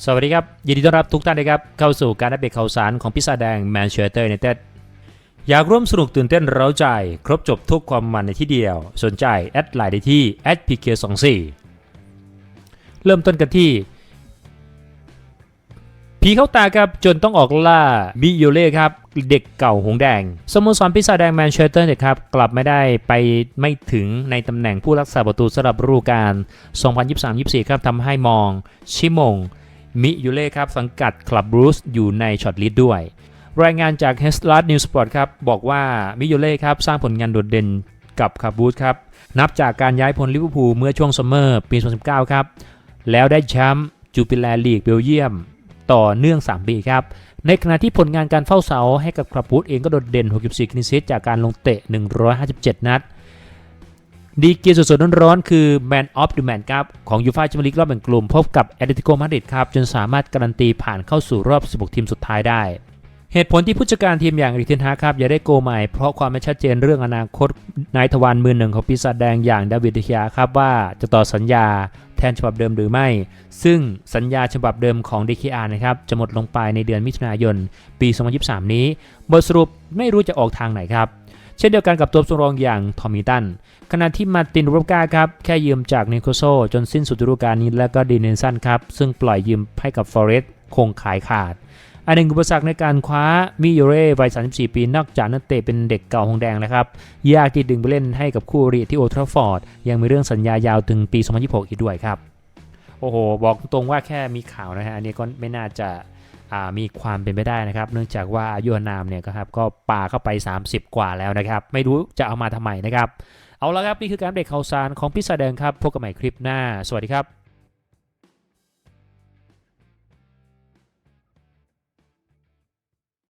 สวัสดีครับ ยินดีต้อนรับทุกท่านนะครับ เข้าสู่การอัปเดตข่าวสารของพิซซ่าแดงแมนเชสเตอร์ยูไนเต็ดอยากร่วมสนุกตื่นเต้นเร้าใจ ครบจบทุกความมันในที่เดียว สนใจ แอดไลน์ได้ที่ @pk24 เริ่มต้นกันที่ ผีเข้าตาครับจนต้องออกล่าบิโยเล่ครับ เด็กเก่าหงแดง สโมสรพิซซ่าแดงแมนเชสเตอร์เนี่ยครับ กลับไม่ได้ไปไม่ถึงในตำแหน่งผู้รักษาประตูสำหรับฤดูกาล2023-24 ครับทำให้มอง ชิมง มิยูเล่ครับสังกัดคลับบรูซอยู่ในช็อตลิสต์ด้วย รายงานจาก h e s l a r News Sport ครับบอกว่ามิยูเล่ครับสร้างผลงานโดดเด่นกับคลับบรูซครับ นับจากการย้ายพลลิเวอร์พูลเมื่อช่วงซัมเมอร์ปี 2019 ครับ แล้วได้แชมป์จูปิแลลีกเบลเยียม ต่อเนื่อง 3 ปีครับ ในขณะที่ผลงานการเฝ้าเสาให้กับคลับบูธเองก็โดดเด่น 64คลินซิตจากการลงเตะ 157 นัด ดีกรีสดๆร้อนๆคือ Man of the Man ครับของยูฟาแชมเปี้ยนลีกรอบแบ่งกลุ่ม พบกับแอตเลติโกมาดริดครับจนสามารถการันตีผ่านเข้าสู่รอบ 16 ทีมสุดท้ายได้ เหตุผลที่ผู้จัดการทีมอย่างริเทนฮาครับอย่าได้โกใหม่เพราะความไม่ชัดเจนเรื่องอนาคตนายทวารมือหนึ่งของปีศาจแดงอย่างดาวิดเดคิยาครับว่าจะต่อสัญญาแทนฉบับเดิมหรือไม่ ซึ่งสัญญาฉบับเดิมของ DKR นะครับจะหมดลงไปในเดือนมิถุนายน ปี 2023 นี้ บทสรุปไม่รู้จะออกทางไหนครับ เช่นเดียวกันกับตัวสำรองอย่างทอมมิตันขณะที่มาร์ตินรูบกาครับแค่ยืมจากนิโคโซจนสิ้นสุดฤดูกาลนี้แล้วก็ดีเนนสันครับซึ่งปล่อยยืมให้กับฟอเรสต์คงขายขาด อันหนึ่งอุปสรรคในการคว้ามิโยเร่วัย 34 ปี นอกจากนักเตะเป็นเด็กเก่าหงแดงนะครับ ยากที่ดึงไปเล่นให้กับคู่อริที่โอทราฟอร์ด ยังมีเรื่องสัญญายาวถึงปี 2026 อีกด้วยครับ โอ้โห บอกตรงว่าแค่มีข่าวนะฮะ อันนี้ก็ไม่น่าจะามีความเป็นไปได้นะครับ เนื่องจากว่าอายุอานามเนี่ยครับก็ปาเข้าไป 30 กว่าแล้วนะครับ ไม่รู้จะเอามาทำไมนะครับ เอาละครับ นี่คือการเบรกข่าวสารของพิซซ่าแดงครับ พบกันใหม่คลิปหน้า สวัสดีครับ